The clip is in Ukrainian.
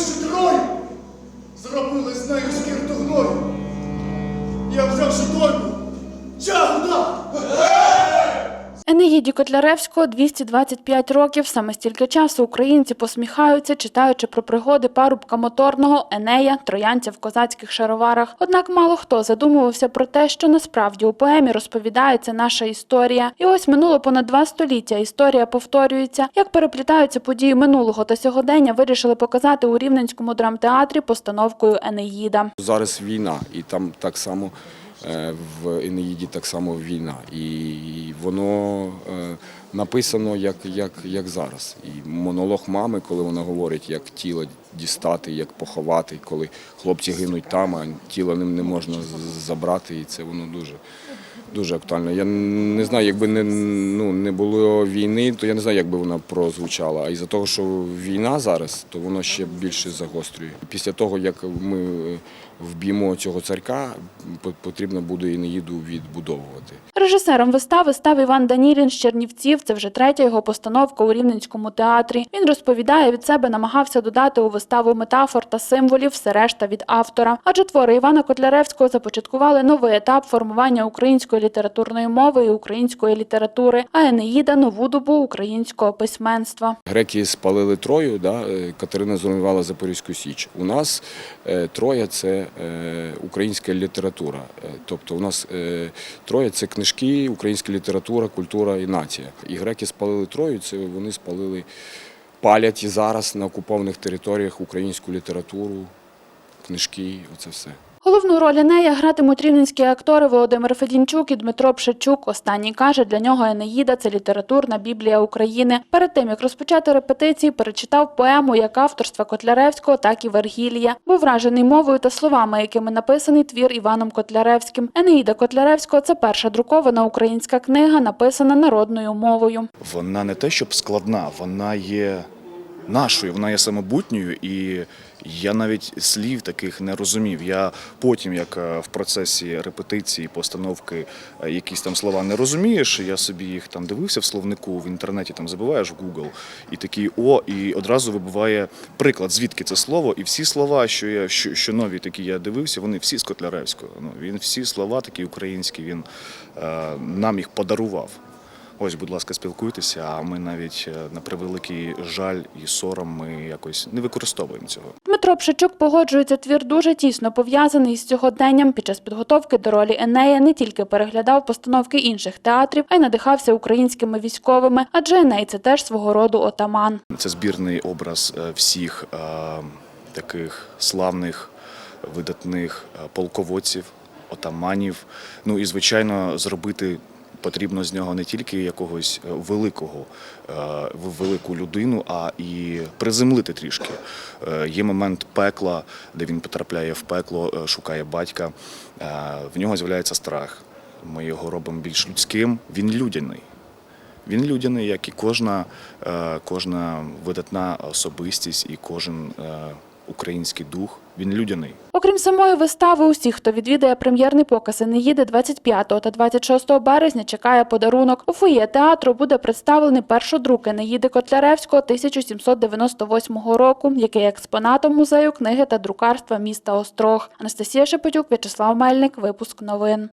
знищити Трою, зробили з нею скірту гною. Я взявши дойку, Енеїді Котляревського 225 років. Саме стільки часу українці посміхаються, читаючи про пригоди парубка моторного Енея, троянця в козацьких шароварах. Однак мало хто задумувався про те, що насправді у поемі розповідається наша історія. І ось минуло понад два століття. Історія повторюється. Як переплітаються події минулого та сьогодення, вирішили показати у Рівненському драмтеатрі постановкою Енеїда. Зараз війна, і там так само в Енеїді так само війна. І воно е, написано як, як, як зараз. І монолог мами, коли вона говорить, як тіло дістати, як поховати, коли хлопці гинуть там, а тіло ним не можна забрати, і це воно дуже. Дуже актуально. Я не знаю, якби не, ну, не було війни, то я не знаю, як би вона прозвучала. А із-за того, що війна зараз, то воно ще більше загострює. Після того, як ми е, вб'ємо цього царка, по- потрібно буде Інеїду відбудовувати. Режисером вистави став Іван Данілін з Чернівців. Це вже третя його постановка у Рівненському театрі. Він розповідає від себе, намагався додати у виставу метафор та символів, все решта від автора. Адже твори Івана Котляревського започаткували новий етап формування української літературної мови і української літератури, а Енеїда нову добу українського письменства. Греки спалили Трою, да? е, Катерина зруйнувала Запорізьку Січ. У нас е, Троя це е, українська література. Тобто у нас Троя це книжки, українська література, культура і нація. І греки спалили Трою, вони спалили, палять і зараз на окупованих територіях українську літературу, книжки, оце все. Головну роль Енея гратимуть рівненські актори Володимир Федінчук і Дмитро Пшичук. Останній каже, для нього Енеїда це літературна біблія України. Перед тим як розпочати репетиції, перечитав поему як авторства Котляревського, так і Вергілія. Був вражений мовою та словами, якими написаний твір Іваном Котляревським. Енеїда Котляревського це перша друкована українська книга, написана народною мовою. вона не те, щоб складна, вона є нашою, вона є самобутньою, і я навіть слів таких не розумів. Я потім, як е, в процесі репетиції, постановки, е, якісь там слова не розумієш, я собі їх там дивився в словнику в інтернеті, там забиваєш в Google, і такий о, і одразу вибиває приклад, звідки це слово, і всі слова, що я що, що нові такі я дивився, вони всі з Котляревського. Ну він всі слова такі українські, він е, нам їх подарував. Ось, будь ласка, спілкуйтеся, а ми навіть е, на превеликий жаль і сором ми якось не використовуємо цього. Дмитро Пшичук погоджується, твір дуже тісно пов'язаний з сьогоденням. Під час підготовки до ролі Енея не тільки переглядав постановки інших театрів, а й надихався українськими військовими, адже Еней це теж свого роду отаман. Це збірний образ е, всіх е, таких славних, видатних е, полководців, отаманів. Ну і звичайно, зробити. Потрібно з нього не тільки якогось е, великого, е, велику людину, а і приземлити трішки. Е, Є момент пекла, де він потрапляє в пекло, шукає батька. В нього з'являється страх. Ми його робимо більш людським. Він людяний. Він людяний, як і кожна, кожна видатна особистість, і кожен український дух. Він людяний. Окрім самої вистави, усіх, хто відвідає прем'єрний показ Енеїди 25 та 26 березня, чекає подарунок. У фоє театру буде представлений першодрук Енеїди Котляревського 1798 року, який експонатом музею книги та друкарства міста Острог. Анастасія Шепетюк, В'ячеслав Мельник, випуск новин.